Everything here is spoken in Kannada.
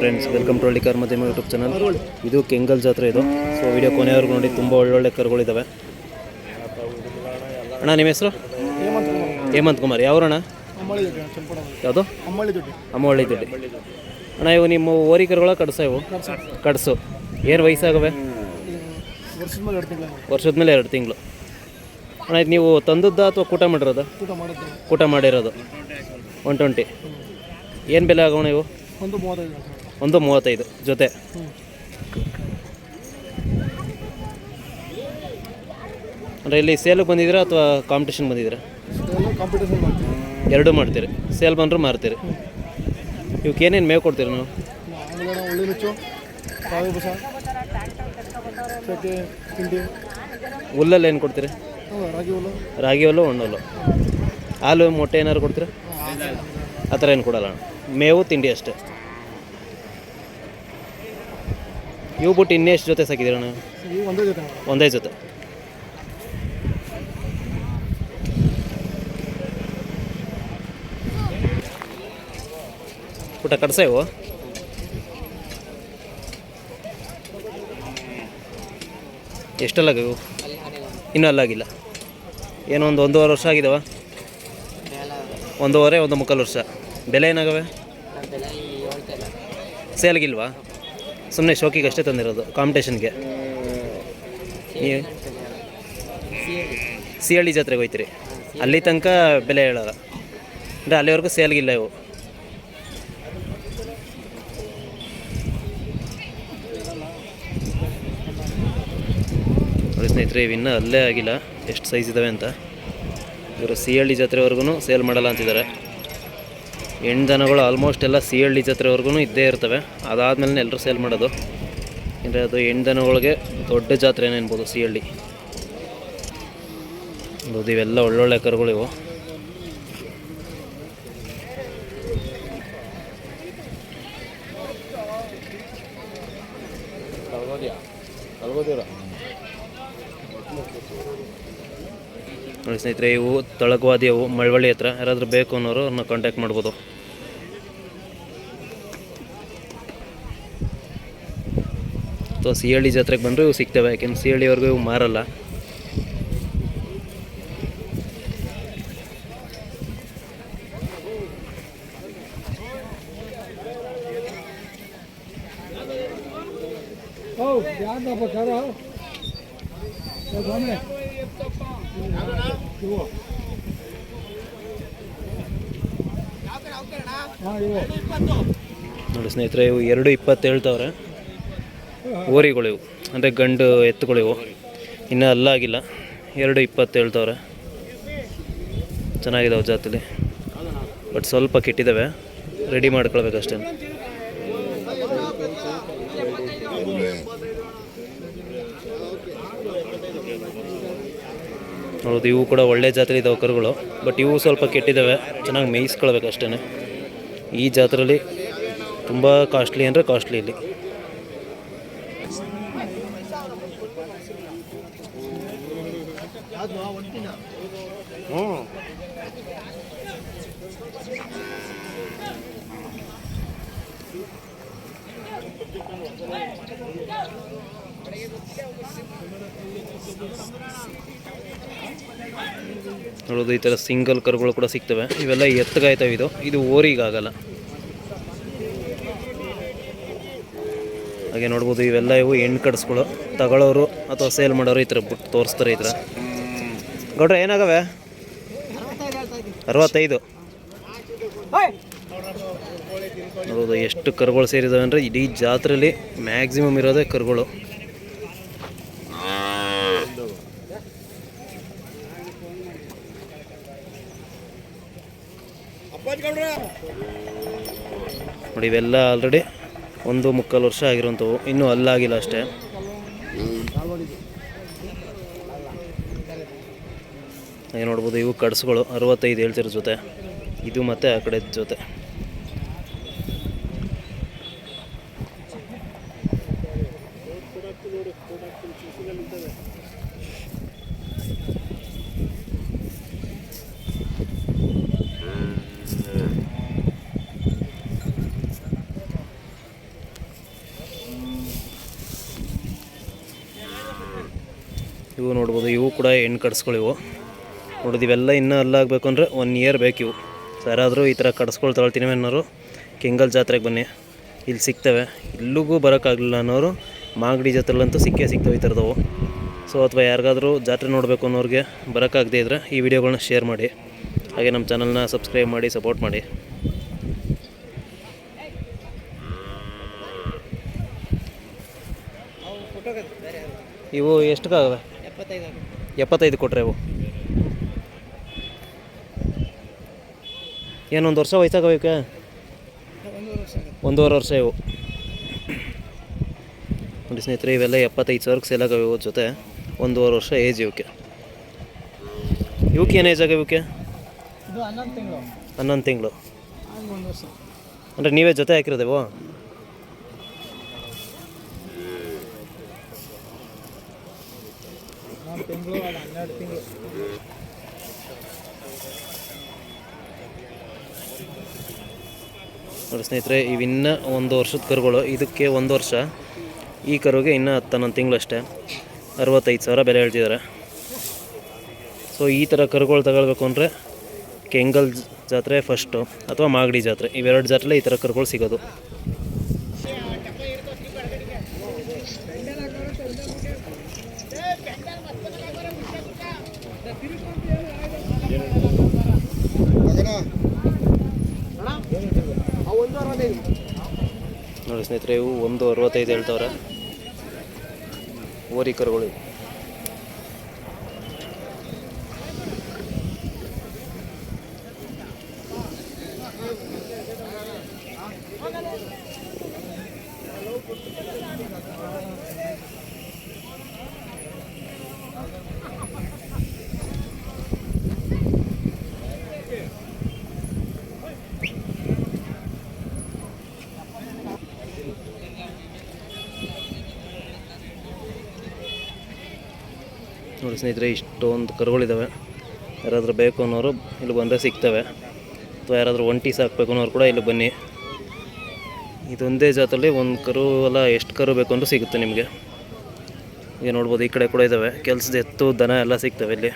ಫ್ರೆಂಡ್ಸ್ ವೆಲ್ಕಮ್ ಟು ಹಳ್ಳಿ ಕಾರ್ ಮಧ್ಯಮ ಯೂಟ್ಯೂಬ್ ಚಾನಲ್ ಇದು ಕೆಂಗಲ್ ಜಾತ್ರೆ ಇದು. ಸೊ ವಿಡಿಯೋ ಕೊನೆಯವರೆಗೂ ನೋಡಿ ತುಂಬ ಒಳ್ಳೊಳ್ಳೆ ಕರ್ಗಳಿದ್ದಾವೆ ಅಣ್ಣ ನಿಮ್ಮ ಹೆಸರು? ಹೇಮಂತ್ ಕುಮಾರ್. ಯಾವ್ರಣ್ಣ ಯಾವುದು? ಅಮ್ಮಳ್ಳಿ ದುಡ್ಡು. ಅಣ್ಣ ಇವು ನಿಮ್ಮ ಓರಿ ಕರುಗಳ ಕಡಸ ಇವು? ಕಡಸು. ಏನು ವಯಸ್ಸಾಗವೆ? ವರ್ಷದ ಮೇಲೆ ಎರಡು ತಿಂಗಳ. ಅಣ್ಣ ಇದು ನೀವು ತಂದದ್ದ ಅಥವಾ ಕೂಟ ಮಾಡಿರೋದು? ಕೂಟ ಮಾಡಿರೋದು. One twenty. ಏನು ಬೆಲೆ ಆಗೋಣ ಇವು? ಒಂದು ಮೂವತ್ತೈದು. ಗಂಟೆ ಒಂದು ಮೂವತ್ತೈದು ಜೊತೆ. ಅಂದರೆ ಇಲ್ಲಿ ಸೇಲಿಗೆ ಬಂದಿದ್ದೀರಾ ಅಥವಾ ಕಾಂಪಿಟೇಷನ್ ಬಂದಿದ್ದೀರಾ? ಎರಡೂ ಮಾಡ್ತೀರಿ. ಸೇಲ್ ಬಂದರೂ ಮಾರ್ತೀರಿ. ಇವಕ್ಕೆ ಏನೇನು ಮೇವು ಕೊಡ್ತೀರಿ ನೀವು? ಹುಲ್ಲಲ್ಲಿ ಏನು ಕೊಡ್ತೀರಿ? ರಾಗಿ ಹುಲ್ಲು ಹುಲ್ಲು. ಹಾಲು, ಮೊಟ್ಟೆ ಏನಾದ್ರು ಕೊಡ್ತೀರಾ? ಆ ಥರ ಏನು ಕೊಡಲ್ಲ. ಮೇವು, ತಿಂಡಿ ಅಷ್ಟೇ. ಇವು ಬಿಟ್ಟು ಇನ್ನೆಷ್ಟು ಜೊತೆ ಸಾಕಿದ್ದೀರ ಅಣ್ಣ? ಇವು ಒಂದೇ ಜೊತೆ. ಒಂದೇ ಜೊತೆ. ಪುಟ್ಟ ಕಡ್ಸ ಇವು? ಎಷ್ಟೆಲ್ಲ ಇವು? ಇನ್ನೂ ಅಲ್ಲಾಗಿಲ್ಲ ಏನೋ ಒಂದು ಒಂದೂವರೆ ವರ್ಷ ಆಗಿದಾವ. ಒಂದೂವರೆ ಒಂದು ಮುಕ್ಕಾಲು ವರ್ಷ. ಬೆಲೆ ಏನಾಗವೆ? ಸೇಲ್ಗಿಲ್ವಾ? ಸುಮ್ಮನೆ ಶೋಕಿಗೆ ಅಷ್ಟೇ ತಂದಿರೋದು ಕಾಂಪಿಟೇಷನ್ಗೆ ನೀವು? ಸಿ ಹಳ್ಳಿ ಜಾತ್ರೆಗೆ ಹೋಯ್ತೀರಿ. ಅಲ್ಲಿ ತನಕ ಬೆಲೆ ಹೇಳೋಲ್ಲ. ಅಂದರೆ ಅಲ್ಲಿವರೆಗೂ ಸೇಲ್ಗಿಲ್ಲ ಇವು. ಸ್ನೇಹಿತರೆ ಇವು ಇನ್ನೂ ಅಲ್ಲೇ ಆಗಿಲ್ಲ. ಎಷ್ಟು ಸೈಜ್ ಇದ್ದಾವೆ ಅಂತ. ಇವರು ಸಿ ಹಳ್ಳಿ ಜಾತ್ರೆವರೆಗೂ ಸೇಲ್ ಮಾಡಲ್ಲ ಅಂತಿದ್ದಾರೆ. ಹೆಣ್ಣು ದನಗಳು ಆಲ್ಮೋಸ್ಟ್ ಎಲ್ಲ ಸಿ ಹಳ್ಳಿ ಜಾತ್ರೆವರೆಗೂ ಇದ್ದೇ ಇರ್ತವೆ. ಅದಾದಮೇಲೆ ಎಲ್ಲರೂ ಸೇಲ್ ಮಾಡೋದು. ಅಂದರೆ ಅದು ಹೆಣ್ಣು ದನಗಳಿಗೆ ದೊಡ್ಡ ಜಾತ್ರೆನೇ ಅನ್ಬೋದು ಸಿ ಹಳ್ಳಿ ಹೌದು ಇವೆಲ್ಲ ಒಳ್ಳೊಳ್ಳೆ ಕರುಗಳು ಇವು. ನೋಡಿ ಸ್ನೇಹಿತರೆ, ಇವು ತಳಗವಾದಿ ಅವು ಮಳವಳ್ಳಿ ಹತ್ರ. ಯಾರಾದರೂ ಬೇಕು ಅನ್ನೋರು ಅವ್ರನ್ನ ಕಾಂಟ್ಯಾಕ್ಟ್ ಮಾಡ್ಬೋದು. ಅಥವಾ ಸಿ ಹಳ್ಳಿ ಜಾತ್ರೆಗೆ ಬಂದರೂ ಇವು ಸಿಗ್ತವೆ, ಯಾಕೆಂದ್ರೆ ಸಿ ಹಳ್ಳಿವರೆಗೂ ಇವು ಮಾರಲ್ಲ. ನೋಡಿ ಸ್ನೇಹಿತರೆ, ಇವು ಎರಡು ಇಪ್ಪತ್ತು ಹೇಳ್ತವ್ರೆ. ಓರಿಗಳು ಇವು ಅಂದರೆ ಗಂಡು ಎತ್ತುಗಳಿವು. ಇನ್ನೂ ಅಲ್ಲಾಗಿಲ್ಲ, ಎರಡು ಇಪ್ಪತ್ತು ಹೇಳ್ತವ್ರೆ. ಚೆನ್ನಾಗಿದಾವೆ ಜಾತಿಲಿ ಬಟ್ ಸ್ವಲ್ಪ ಕೆಟ್ಟಿದ್ದಾವೆ ರೆಡಿ ಮಾಡ್ಕೊಳ್ಬೇಕಷ್ಟೇ. ಹೌದು, ಇವು ಕೂಡ ಒಳ್ಳೆ ಜಾತ್ರೆ ಇದಾವೆ ಕರುಗಳು. ಬಟ್ ಇವು ಸ್ವಲ್ಪ ಕೆಟ್ಟಿದ್ದಾವೆ ಚೆನ್ನಾಗಿ ಮೇಯಿಸ್ಕೊಳ್ಬೇಕು ಅಷ್ಟೇ ಈ ಜಾತ್ರೆಯಲ್ಲಿ ತುಂಬ ಕಾಸ್ಟ್ಲಿ ಅಂದರೆ ಕಾಸ್ಟ್ಲಿ ಇಲ್ಲಿ. ನೋಡೋದು ಈ ಥರ ಸಿಂಗಲ್ ಕರುಗಳು ಕೂಡ ಸಿಗ್ತವೆ. ಇವೆಲ್ಲ ಎತ್ತಗಾಯ್ತವೆ ಇದು. ಇದು ಓರಿಗಾಗಲ್ಲ. ಹಾಗೆ ನೋಡ್ಬೋದು ಇವೆಲ್ಲ ಇವು ಹೆಣ್ಣು ಕಡಿಸ್ಗಳು. ತಗೊಳ್ಳೋರು ಅಥವಾ ಸೇಲ್ ಮಾಡೋರು ಈ ಥರ ಬಿಟ್ಟು ತೋರಿಸ್ತಾರೆ ಈ ಥರ. ಗೌಡ್ರೆ, ಏನಾಗವೆ? ಅರವತ್ತೈದು. ನೋಡೋದು ಎಷ್ಟು ಕರುಗಳು ಸೇರಿದಾವೆ ಅಂದರೆ ಇಡೀ ಜಾತ್ರೆಯಲ್ಲಿ ಮ್ಯಾಕ್ಸಿಮಮ್ ಇರೋದೇ ಕರುಗಳು. ನೋಡಿ ಇವೆಲ್ಲ ಆಲ್ರೆಡಿ ಒಂದು ಮುಕ್ಕಾಲು ವರ್ಷ ಆಗಿರುವಂಥವು. ಇನ್ನೂ ಅಲ್ಲಾಗಿಲ್ಲ ಅಷ್ಟೇ. ಹಾಗೆ ನೋಡ್ಬೋದು ಇವು ಕಡ್ಸ್ಗಳು, ಅರವತ್ತೈದು ಹೇಳ್ತಿರ ಜೊತೆ. ಇದು ಮತ್ತು ಆ ಕಡೆ ಜೊತೆ. ಇವು ನೋಡ್ಬೋದು, ಇವು ಕೂಡ ಹೆಣ್ಣು ಕಡ್ಸ್ಗಳಿವು ನೋಡೋದು ಇವೆಲ್ಲ ಇನ್ನೂ ಅಲ್ಲಾಗಬೇಕು ಅಂದರೆ ಒನ್ ಇಯರ್ ಬೇಕು ಇವು. ಯಾರಾದರೂ ಈ ಥರ ಕಡಿಸ್ಕೊಳ್ ತಗೊಳ್ತೀನಿ ಅನ್ನೋರು, ಕೆಂಗಲ್ ಜಾತ್ರೆಗೆ ಬನ್ನಿ. ಇಲ್ಲಿ ಸಿಗ್ತವೆ. ಇಲ್ಲಿಗೂ ಬರೋಕ್ಕಾಗಲಿಲ್ಲ ಅನ್ನೋರು ಮಾಗಡಿ ಜಾತ್ರೆಲ್ಲಂತೂ ಸಿಕ್ಕೇ ಸಿಗ್ತವೆ ಈ ಥರದವು. ಸೊ ಅಥವಾ ಯಾರಿಗಾದರೂ ಜಾತ್ರೆ ನೋಡಬೇಕು ಅನ್ನೋರಿಗೆ ಬರೋಕ್ಕಾಗದೇ ಇದ್ದರೆ ಈ ವಿಡಿಯೋಗಳನ್ನ ಶೇರ್ ಮಾಡಿ. ಹಾಗೆ ನಮ್ಮ ಚಾನಲ್ನ ಸಬ್ಸ್ಕ್ರೈಬ್ ಮಾಡಿ ಸಪೋರ್ಟ್ ಮಾಡಿ. ಇವು ಎಷ್ಟಕ್ಕಾಗವೆ? ಎಪ್ಪತ್ತೈದು ಕೊಟ್ಟರೆ ಇವು. ಏನೊಂದು ವರ್ಷ ವಯಸ್ಸಾಗವೆ ಇವಕ್ಕೆ ಒಂದೂವರೆ ವರ್ಷ ಇವು. ನೋಡಿ ಸ್ನೇಹಿತರೆ, ಇವೆಲ್ಲ ಎಪ್ಪತ್ತೈದು ಸಾವಿರಕ್ಕೆ ಸೇಲ್ ಆಗವೆ ಇವು ಜೊತೆ. ಒಂದೂವರೆ ವರ್ಷ ಏಜ್ ಇವಕ್ಕೆ ಇವಕ್ಕೆ ಏನು ಏಜ್ ಆಗವೆ ಇವಕ್ಕೆ ಹನ್ನೊಂದು ತಿಂಗಳು. ಅಂದರೆ ನೀವೇ ಜೊತೆ ಹಾಕಿರೋದೇವೋ ಹನ್ನೆರಡು ತಿಂಗಳು ನೋಡಿ ಸ್ನೇಹಿತರೆ ಇವಿನ್ನೂ ಒಂದು ವರ್ಷದ ಕರುಗಳು, ಇದಕ್ಕೆ ಒಂದು ವರ್ಷ. ಈ ಕರುಗೆ ಇನ್ನೂ ಹತ್ತು ಹನ್ನೊಂದು ತಿಂಗಳಷ್ಟೇ ಅರವತ್ತೈದು ಸಾವಿರ ಬೆಲೆ ಹೇಳ್ತಿದ್ದಾರೆ. ಸೊ ಈ ಥರ ಕರುಗಳು ತಗೊಳ್ಬೇಕು ಅಂದರೆ ಕೆಂಗಲ್ ಜಾತ್ರೆ ಫಸ್ಟು ಅಥವಾ ಮಾಗಡಿ ಜಾತ್ರೆ. ಇವೆರಡು ಜಾತ್ರೆಲೇ ಈ ಥರ ಕರುಗಳು ಸಿಗೋದು. ಅರವತ್ತೈದು ನೋಡಿ ಸ್ನೇಹಿತರೆ ಇವು ಒಂದು ಅರವತ್ತೈದು ಹೇಳ್ತವ್ರೆ. ಓರಿ ಕರುಗಳು ನೋಡಿ ಸ್ನೇಹಿತರೆ, ಇಷ್ಟೊಂದು ಕರುಗಳಿದ್ದಾವೆ ಯಾರಾದರೂ ಬೇಕು ಅನ್ನೋರು ಇಲ್ಲಿ ಬಂದರೆ ಸಿಗ್ತವೆ. ಅಥವಾ ಯಾರಾದರೂ ಒಂಟಿ ಸಾಕಬೇಕು ಅನ್ನೋರು ಕೂಡ ಇಲ್ಲಿ ಬನ್ನಿ. ಇದೊಂದೇ ಜಾತಲ್ಲಿ ಒಂದು ಕರು ಎಲ್ಲ ಎಷ್ಟು ಕರು ಬೇಕು ಅಂದರೂ ಸಿಗುತ್ತೆ ನಿಮಗೆ. ಈಗ ನೋಡ್ಬೋದು, ಈ ಕಡೆ ಕೂಡ ಇದ್ದಾವೆ ಕೆಲಸದ ಎತ್ತು, ದನ ಎಲ್ಲ ಸಿಗ್ತವೆ ಇಲ್ಲಿ.